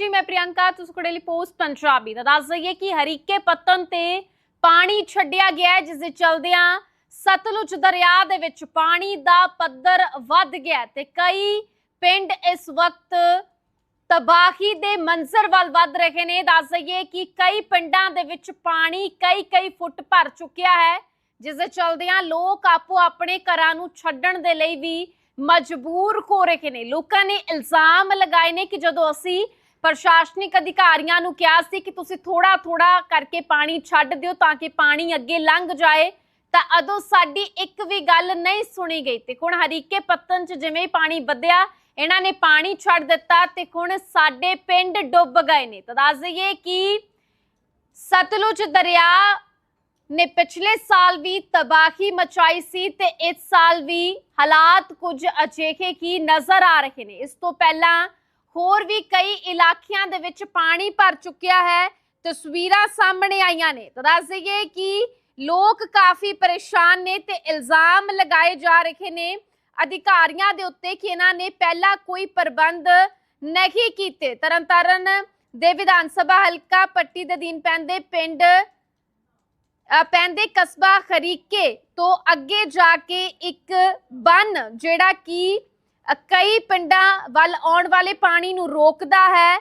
ਜੀ ਮੈਂ ਪ੍ਰਿਯੰਕਾ ਤੁਸੀਂ ਕੋੜੇ ਲਈ ਪੋਸਟ ਪੰਜਾਬੀ ਦਾ ਦੱਸ ਦਈਏ ਕਿ ਹਰੀਕੇ ਪਤਨ ਤੇ ਪਾਣੀ ਛੱਡਿਆ ਗਿਆ ਹੈ, ਜਿਸ ਦੇ ਚਲਦਿਆਂ ਸਤਲੁਜ ਦਰਿਆ ਦੇ ਵਿੱਚ ਪਾਣੀ ਦਾ ਪੱਧਰ ਵੱਧ ਗਿਆ ਤੇ ਕਈ ਪਿੰਡ ਇਸ ਵਕਤ ਤਬਾਹੀ ਦੇ ਮੰਜ਼ਰ ਵੱਲ ਵੱਧ ਰਹੇ ਨੇ ਦੱਸ ਦਈਏ ਕਿ ਕਈ ਪਿੰਡਾਂ ਦੇ ਵਿੱਚ ਪਾਣੀ ਕਈ ਕਈ ਫੁੱਟ ਭਰ ਚੁੱਕਿਆ ਹੈ ਜਿਸ ਦੇ ਚਲਦਿਆਂ ਲੋਕ ਆਪੋ ਆਪਣੇ ਘਰਾਂ ਨੂੰ ਛੱਡਣ ਦੇ ਲਈ ਵੀ ਮਜਬੂਰ ਹੋ ਰਹੇ ਨੇ ਲੋਕਾਂ ਨੇ ਇਲਜ਼ਾਮ ਲਗਾਏ ਨੇ ਕਿ ਜਦੋਂ ਅਸੀਂ ਪ੍ਰਸ਼ਾਸਨਿਕ ਅਧਿਕਾਰੀਆਂ ਨੂੰ ਕਿਹਾ ਸੀ ਕਿ ਤੁਸੀਂ ਥੋੜਾ ਥੋੜਾ ਕਰਕੇ ਪਾਣੀ ਛੱਡ ਦਿਓ ਤਾਂ ਕਿ ਪਾਣੀ ਅੱਗੇ ਲੰਘ ਜਾਏ। ਤਾਂ ਅਦੋਂ ਸਾਡੀ ਇੱਕ ਵੀ ਗੱਲ ਨਹੀਂ ਸੁਣੀ ਗਈ। ਤੇ ਹੁਣ ਹਰੀਕੇ ਪੱਤਨ 'ਚ ਜਿਵੇਂ ਪਾਣੀ ਵਧਿਆ, ਇਹਨਾਂ ਨੇ ਪਾਣੀ ਛੱਡ ਦਿੱਤਾ ਤੇ ਹੁਣ ਸਾਡੇ ਪਿੰਡ ਡੁੱਬ ਗਏ ਨੇ। ਤਾਂ ਦੱਸ ਦਈਏ ਕਿ ਸਤਲੁਜ ਦਰਿਆ ਨੇ ਪਿਛਲੇ ਸਾਲ ਵੀ ਤਬਾਹੀ ਮਚਾਈ ਸੀ ਤੇ ਇਸ ਸਾਲ ਵੀ ਹਾਲਾਤ ਕੁਝ ਅਜਿਹੇ ਕੀ ਨਜ਼ਰ ਆ ਰਹੇ ਨੇ। ਇਸ ਤੋਂ ਪਹਿਲਾਂ ਹੋਰ ਵੀ ਕਈ ਇਲਾਕਿਆਂ ਦੇ ਵਿੱਚ ਪਾਣੀ ਭਰ ਚੁੱਕਿਆ ਹੈ, ਤਸਵੀਰਾਂ ਸਾਹਮਣੇ ਆਈਆਂ ਨੇ। ਤਾਂ ਦੱਸ ਦਈਏ ਕਿ ਲੋਕ ਕਾਫੀ ਪਰੇਸ਼ਾਨ ਨੇ ਤੇ ਇਲਜ਼ਾਮ ਲਗਾਏ ਜਾ ਰਹੇ ਨੇ ਅਧਿਕਾਰੀਆਂ ਦੇ ਉੱਤੇ ਕਿ ਇਹਨਾਂ ਨੇ ਪਹਿਲਾਂ ਕੋਈ ਪ੍ਰਬੰਧ ਨਹੀਂ ਕੀਤੇ। ਤਰਨਤਾਰਨ ਦੇ ਵਿਧਾਨ ਸਭਾ ਹਲਕਾ ਪੱਟੀ ਦੇ ਦੀਨ ਪੈਂਦੇ ਪਿੰਡ ਪੈਂਦੇ ਕਸਬਾ ਖਰੀਕੇ ਤੋਂ ਅੱਗੇ ਜਾ ਕੇ ਇੱਕ ਬੰਨ ਜਿਹੜਾ ਕਿ ਕਈ ਪਿੰਡਾਂ ਵੱਲ ਆਉਣ ਵਾਲੇ ਪਾਣੀ ਨੂੰ ਰੋਕਦਾ ਹੈ।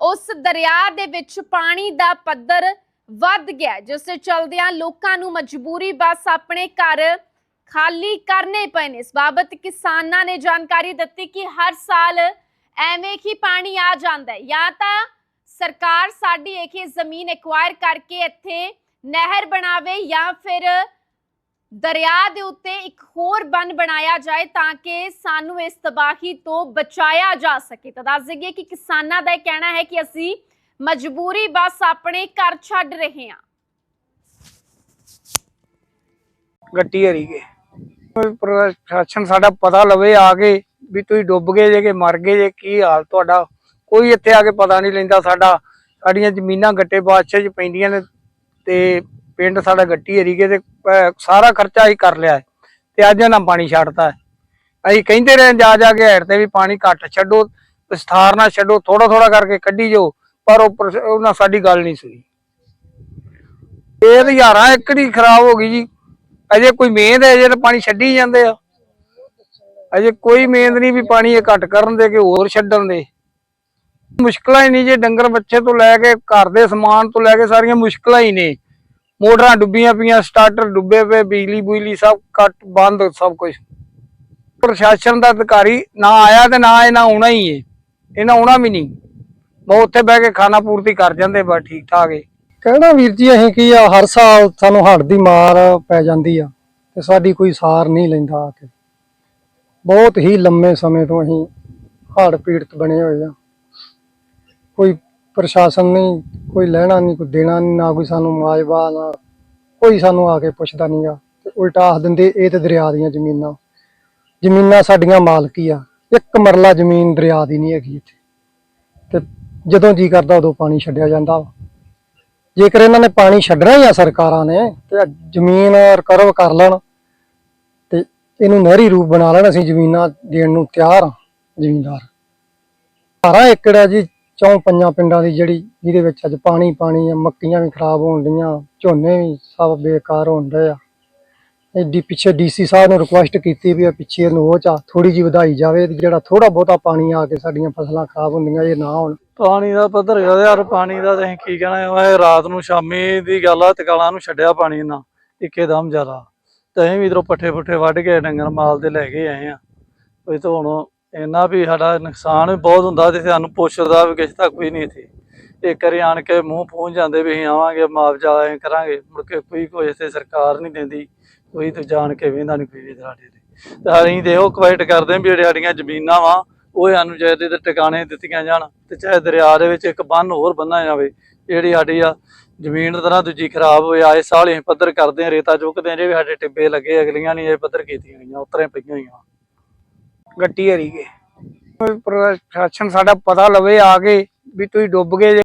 ਉਸ ਦਰਿਆ ਦੇ ਵਿੱਚ ਪਾਣੀ ਦਾ ਪੱਧਰ ਵੱਧ ਗਿਆ ਜਿਸ ਦੇ ਚਲਦਿਆਂ ਲੋਕਾਂ ਨੂੰ ਮਜਬੂਰੀ ਬਸ ਆਪਣੇ ਘਰ ਖਾਲੀ ਕਰਨੇ ਪਏ ਨੇ। ਇਸ ਬਾਬਤ ਕਿਸਾਨਾਂ ਨੇ ਜਾਣਕਾਰੀ ਦਿੱਤੀ ਕਿ ਹਰ ਸਾਲ ਐਵੇਂ ਹੀ ਪਾਣੀ ਆ ਜਾਂਦਾ ਹੈ। ਜਾਂ ਤਾਂ ਸਰਕਾਰ ਸਾਡੀ ਇਹ ਜ਼ਮੀਨ ਐਕਵਾਇਰ ਕਰਕੇ ਇੱਥੇ ਨਹਿਰ ਬਣਾਵੇ ਜਾਂ ਫਿਰ ਦਰਿਆ ਦੇ ਉੱਤੇ ਇੱਕ ਹੋਰ ਬੰਨ ਬਣਾਇਆ ਜਾਏ ਤਾਂ ਕਿ ਸਾਨੂੰ ਇਸ ਤਬਾਹੀ ਤੋਂ ਬਚਾਇਆ ਜਾ ਸਕੇ। ਤਾਂ ਦੱਸ ਦਈਏ ਕਿ ਕਿਸਾਨਾਂ ਦਾ ਇਹ ਕਹਿਣਾ ਹੈ ਕਿ ਅਸੀਂ ਮਜਬੂਰੀ ਬਸ ਆਪਣੇ ਘਰ ਛੱਡ ਰਹੇ ਹਾਂ। ਗੱਟੀ ਹਰੀ ਗਏ ਕੋਈ ਪ੍ਰਸ਼ਾਸਨ ਸਾਡਾ ਪਤਾ ਲਵੇ ਆ ਕੇ ਵੀ ਤੁਸੀਂ ਡੁੱਬ ਗਏ ਜੇ ਕਿ ਮਰ ਗਏ ਜੇ, ਕੀ ਹਾਲ ਤੁਹਾਡਾ? ਕੋਈ ਇੱਥੇ ਆ ਕੇ ਪਤਾ ਨਹੀਂ ਲੈਂਦਾ ਸਾਡਾ। ਸਾਡੀਆਂ ਜ਼ਮੀਨਾਂ ਗੱਟੇ ਬਾਦਸ਼ਾਹ 'ਚ ਪੈਂਦੀਆਂ ਨੇ ਤੇ ਪਿੰਡ ਸਾਡਾ ਗੱਟੀ ਹਰੀ ਗਏ ਤੇ ਸਾਰਾ ਖਰਚਾ ਹੀ ਕਰ ਲਿਆ ਤੇ ਅੱਜ ਇਹਨਾਂ ਪਾਣੀ ਛੱਡਤਾ ਅਸੀਂ ਕਹਿੰਦੇ ਰਹੇ ਜਾ ਜਾ ਕੇ ਹੈਡ ਤੇ ਵੀ ਪਾਣੀ ਘੱਟ ਛੱਡੋ, ਵਿਸਥਾਰ ਨਾ ਛੱਡੋ ਥੋੜਾ ਥੋੜਾ ਕਰਕੇ ਕੱਢੀ ਜਾਓ, ਪਰ ਉਹ ਉਹਨਾਂ ਸਾਡੀ ਗੱਲ ਨਹੀਂ ਸੁਣੀ ਇਹ ਹਜ਼ਾਰਾਂ ਏਕੜ ਹੀ ਖਰਾਬ ਹੋ ਗਈ ਜੀ। ਅਜੇ ਕੋਈ ਮਿਹਨਤ ਹੈ ਜੇ ਤਾਂ ਪਾਣੀ ਛੱਡੀ ਜਾਂਦੇ ਆ। ਅਜੇ ਕੋਈ ਮਿਹਨਤ ਨਹੀਂ ਵੀ ਪਾਣੀ ਇਹ ਘੱਟ ਕਰਨ ਦੇ ਕਿ ਹੋਰ ਛੱਡਣ ਦੇ। ਮੁਸ਼ਕਲਾਂ ਹੀ ਨਹੀਂ ਜੇ ਡੰਗਰ ਬੱਚੇ ਤੋਂ ਲੈ ਕੇ ਘਰ ਦੇ ਸਮਾਨ ਤੋਂ ਲੈ ਕੇ ਸਾਰੀਆਂ ਮੁਸ਼ਕਲਾਂ ਹੀ ਨੇ। ਮੋਟਰਾਂ ਡੁੱਬੀਆਂ ਪਈਆਂ ਸਟਾਰਟਰ ਡੁੱਬੇ ਪਏ, ਬਿਜਲੀ ਬੁਜਲੀ ਸਭ ਕੱਟ ਬੰਦ, ਸਭ ਕੁਝ ਪ੍ਰਸ਼ਾਸਨ ਦਾ ਅਧਿਕਾਰੀ ਨਾ ਆਇਆ ਤੇ ਨਾ ਇਹਨਾਂ ਆਉਣਾ ਹੀ ਏ। ਇਹਨਾਂ ਆਉਣਾ ਵੀ ਨਹੀਂ। ਬਹੁਤ ਉੱਥੇ ਬਹਿ ਕੇ ਖਾਣਾ ਪੂਰਤੀ ਕਰ ਜਾਂਦੇ, ਬਸ ਠੀਕ ਠਾਕ ਏ। ਕਹਿਣਾ ਵੀਰ ਜੀ, ਅਸੀਂ ਕੀ ਆ, ਹਰ ਸਾਲ ਸਾਨੂੰ ਹੜ ਦੀ ਮਾਰ ਪੈ ਜਾਂਦੀ ਆ ਤੇ ਸਾਡੀ ਕੋਈ ਸਾਰ ਨਹੀਂ ਲੈਂਦਾ ਆ ਕੇ। ਬਹੁਤ ਹੀ ਲੰਮੇ ਸਮੇਂ ਤੋਂ ਅਸੀਂ ਹੜ ਪੀੜਤ ਬਣੇ ਹੋਏ ਆ। ਕੋਈ ਪ੍ਰਸ਼ਾਸਨ ਨਹੀਂ ਕੋਈ ਲੈਣਾ ਨਹੀਂ, ਕੋਈ ਦੇਣਾ ਨਹੀਂ, ਨਾ ਕੋਈ ਸਾਨੂੰ ਮੁਆਵਜ਼ਾ ਨਾ ਕੋਈ ਸਾਨੂੰ ਆ ਕੇ ਪੁੱਛਦਾ ਨਹੀਂਗਾ ਤੇ ਉਲਟਾ ਆਖ ਦਿੰਦੇ, ਇਹ ਤੇ ਦਰਿਆ ਦੀਆਂ ਜ਼ਮੀਨਾਂ। ਜ਼ਮੀਨਾਂ ਸਾਡੀਆਂ ਮਾਲਕੀ ਆ। ਇੱਕ ਮਰਲਾ ਜ਼ਮੀਨ ਦਰਿਆ ਦੀ ਨਹੀਂ ਹੈਗੀ ਇੱਥੇ। ਤੇ ਜਦੋਂ ਜੀ ਕਰਦਾ, ਉਦੋਂ ਪਾਣੀ ਛੱਡਿਆ ਜਾਂਦਾ ਵਾ। ਜੇਕਰ ਇਹਨਾਂ ਨੇ ਪਾਣੀ ਛੱਡਣਾ ਹੀ ਆ, ਸਰਕਾਰਾਂ ਨੇ, ਤੇ ਜ਼ਮੀਨ ਰਿਕਰਵ ਕਰ ਲੈਣ, ਤੇ ਇਹਨੂੰ ਨਹਿਰੀ ਰੂਪ ਬਣਾ ਲੈਣ, ਅਸੀਂ ਜ਼ਮੀਨਾਂ ਦੇਣ ਨੂੰ ਤਿਆਰ ਹਾਂ ਜ਼ਮੀਨਦਾਰ। 12 ਏਕੜ ਹੈ ਜੀ ਚੌਂ ਪੰਜਾਂ ਪਿੰਡਾਂ ਦੀ ਜਿਹੜੀ, ਜਿਹਦੇ ਵਿੱਚ ਅੱਜ ਪਾਣੀ ਪਾਣੀ ਆ, ਮੱਕੀਆਂ ਵੀ ਖਰਾਬ ਹੋਣ ਡੀਆਂ ਝੋਨੇ ਵੀ ਸਭ ਬੇਕਾਰ ਹੋਣ ਡਏ ਆ। ਐਡੀ ਪਿੱਛੇ ਡੀਸੀ ਸਾਹਿਬ ਨੂੰ ਰਿਕੁਐਸਟ ਕੀਤੀ ਵੀ ਆ ਪਿੱਛੇ ਇਹਨੂੰ ਉਹ ਥੋੜੀ ਜਿਹੀ ਵਧਾਈ ਜਾਵੇ ਜਿਹੜਾ ਥੋੜਾ ਬਹੁਤਾ ਪਾਣੀ ਆ ਕੇ ਸਾਡੀਆਂ ਫਸਲਾਂ ਖਰਾਬ ਹੁੰਦੀਆਂ, ਇਹ ਨਾ ਹੋਣ। ਪਾਣੀ ਦਾ ਪੱਧਰ ਯਾਰ, ਪਾਣੀ ਦਾ ਤਾਂ ਅਸੀਂ ਕੀ ਕਹਿਣਾ, ਇਹ ਰਾਤ ਨੂੰ ਸ਼ਾਮੀ ਦੀ ਗੱਲ ਆ ਤਕਾਲਾਂ ਨੂੰ ਛੱਡਿਆ ਪਾਣੀ ਨਾ, ਇੱਕੇਦਮ ਜ਼ਿਆਦਾ। ਤੇ ਅਸੀਂ ਵੀ ਇਧਰੋਂ ਪੱਠੇ ਪੁੱਠੇ ਵੱਢ ਕੇ ਡੰਗਰ ਮਾਲ ਤੇ ਲੈ ਕੇ ਆਏ ਆ। ਕੋਈ ਤਾਂ ਹੁਣ ਇੰਨਾ ਵੀ ਸਾਡਾ ਨੁਕਸਾਨ ਵੀ ਬਹੁਤ ਹੁੰਦਾ ਤੇ ਸਾਨੂੰ ਪੁੱਛਦਾ ਵੀ ਕਿਸੇ ਤੱਕ ਕੋਈ ਨਹੀਂ ਇੱਥੇ ਇੱਕ ਵਾਰੀ ਆਣ ਕੇ ਮੂੰਹ ਪਹੁੰਚ ਜਾਂਦੇ ਵੀ ਅਸੀਂ ਆਵਾਂਗੇ, ਮੁਆਵਜ਼ਾ ਐਂ ਕਰਾਂਗੇ, ਮੁੜ ਕੇ ਕੋਈ ਕੋਈ ਤੇ ਸਰਕਾਰ ਨਹੀਂ ਦਿੰਦੀ, ਕੋਈ ਤੇ ਜਾਣ ਕੇ ਵੇਂਦਾ ਨਹੀਂ ਕੋਈ ਵੀ ਸਾਡੇ ਤੇ। ਤੇ ਅਸੀਂ ਤੇ ਉਹ ਕਵਾਇਟ ਕਰਦੇ ਹਾਂ ਵੀ ਜਿਹੜੇ ਸਾਡੀਆਂ ਜ਼ਮੀਨਾਂ ਵਾ, ਉਹ ਸਾਨੂੰ ਚਾਹੀਦੇ ਤੇ ਟਿਕਾਣੇ ਦਿੱਤੀਆਂ ਜਾਣ, ਤੇ ਚਾਹੇ ਦਰਿਆ ਦੇ ਵਿੱਚ ਇੱਕ ਬੰਨ ਹੋਰ ਬੰਨ੍ਹਿਆ ਜਾਵੇ, ਜਿਹੜੀ ਸਾਡੀ ਆ ਜ਼ਮੀਨ ਤਰ੍ਹਾਂ ਦੂਜੀ ਖਰਾਬ ਹੋਏ, ਆਏ ਸਾਲ ਅਸੀਂ ਪੱਧਰ ਕਰਦੇ ਆ ਰੇਤਾ ਚੁੱਕਦੇ ਆ ਜਿਹੜੇ ਸਾਡੇ ਟਿੱਬੇ ਲੱਗੇ, ਅਗਲੀਆਂ ਨਹੀਂ ਇਹ ਪੱਧਰ ਕੀਤੀਆਂ ਗਈਆਂ ਉਤਰੇ ਪਈਆਂ ਹੋਈਆਂ। ਗੱਟੀ ਹਰੀ ਗਏ ਪ੍ਰਸ਼ਾਸਨ ਸਾਡਾ ਪਤਾ ਲਵੇ ਆ ਕੇ ਵੀ ਤੁਸੀਂ ਡੁੱਬ ਗਏ ਜੇ।